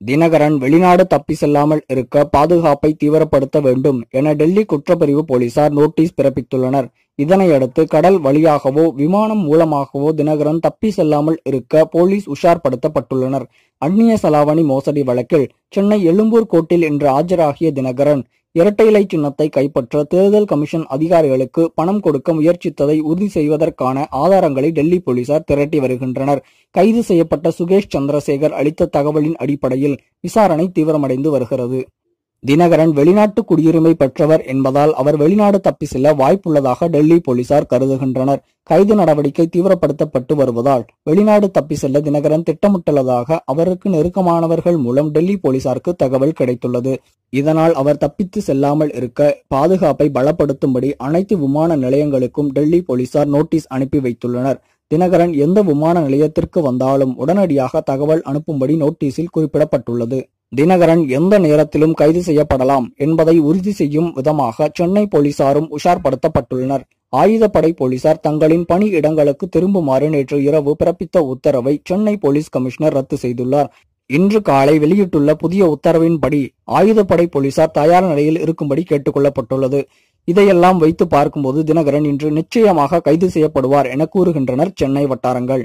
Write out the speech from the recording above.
தினகரன் வெளிநாடு தப்பி செல்லாமல் இருக்க பாதுகாப்பை தீவிரப்படுத்த வேண்டும் என டெல்லி குற்றப்பிரிவு போலீசார் நோட்டீஸ் பிறப்பித்துள்ளனர். இதனையடுத்து கடல் வழியாகவோ விமானம் மூலமாகவோ தினகரன் தப்பி செல்லாமல் இருக்க போலீஸ் உஷார்படுத்தப்பட்டுள்ளனர். அந்நிய செலாவணி மோசடி வழக்கில் சென்னை எழும்பூர் கோர்ட்டில் இன்று ஆஜராகிய தினகரன் இரட்டை இலை சின்னத்தை கைப்பற்ற தேர்தல் கமிஷன் அதிகாரிகளுக்கு பணம் கொடுக்க முயற்சித்ததை உறுதி செய்வதற்கான ஆதாரங்களை டெல்லி போலீசார் திரட்டி வருகின்றனர். கைது செய்யப்பட்ட சுகேஷ் சந்திரசேகர் அளித்த தகவலின் அடிப்படையில் விசாரணை தீவிரமடைந்து வருகிறது. தினகரன் வெளிநாட்டு குடியுரிமை பெற்றவர் என்பதால் அவர் வெளிநாடு தப்பி செல்ல வாய்ப்புள்ளதாக டெல்லி போலீசார் கருதுகின்றனர். கைது நடவடிக்கை தீவிரப்படுத்தப்பட்டு வருவதால் வெளிநாடு தப்பி செல்ல தினகரன் திட்டமிட்டுள்ளதாக அவருக்கு நெருக்கமானவர்கள் மூலம் டெல்லி போலீசாருக்கு தகவல் கிடைத்துள்ளது. இதனால் அவர் தப்பித்து செல்லாமல் இருக்க பாதுகாப்பை பலப்படுத்தும்படி அனைத்து விமான நிலையங்களுக்கும் டெல்லி போலீசார் நோட்டீஸ் அனுப்பி வைத்துள்ளனர். தினகரன் எந்த விமான நிலையத்திற்கு வந்தாலும் உடனடியாக தகவல் அனுப்பும்படி நோட்டீஸில் குறிப்பிடப்பட்டுள்ளது. தினகரன் எந்த நேரத்திலும் கைது செய்யப்படலாம் என்பதை உறுதி செய்யும் விதமாக சென்னை போலீசாரும் உஷார்படுத்தப்பட்டுள்ளனர். ஆயுதப்படை போலீசார் தங்களின் பணி இடங்களுக்கு திரும்புமாறு நேற்று இரவு பிறப்பித்த உத்தரவை சென்னை போலீஸ் கமிஷனர் ரத்து செய்துள்ளார். இன்று காலை வெளியிட்டுள்ள புதிய உத்தரவின்படி ஆயுதப்படை போலீசார் தயார் நிலையில் இருக்கும்படி கேட்டுக்கொள்ளப்பட்டுள்ளது. இதையெல்லாம் வைத்து பார்க்கும்போது தினகரன் இன்று நிச்சயமாக கைது செய்யப்படுவார் என கூறுகின்றனர் சென்னை வட்டாரங்கள்.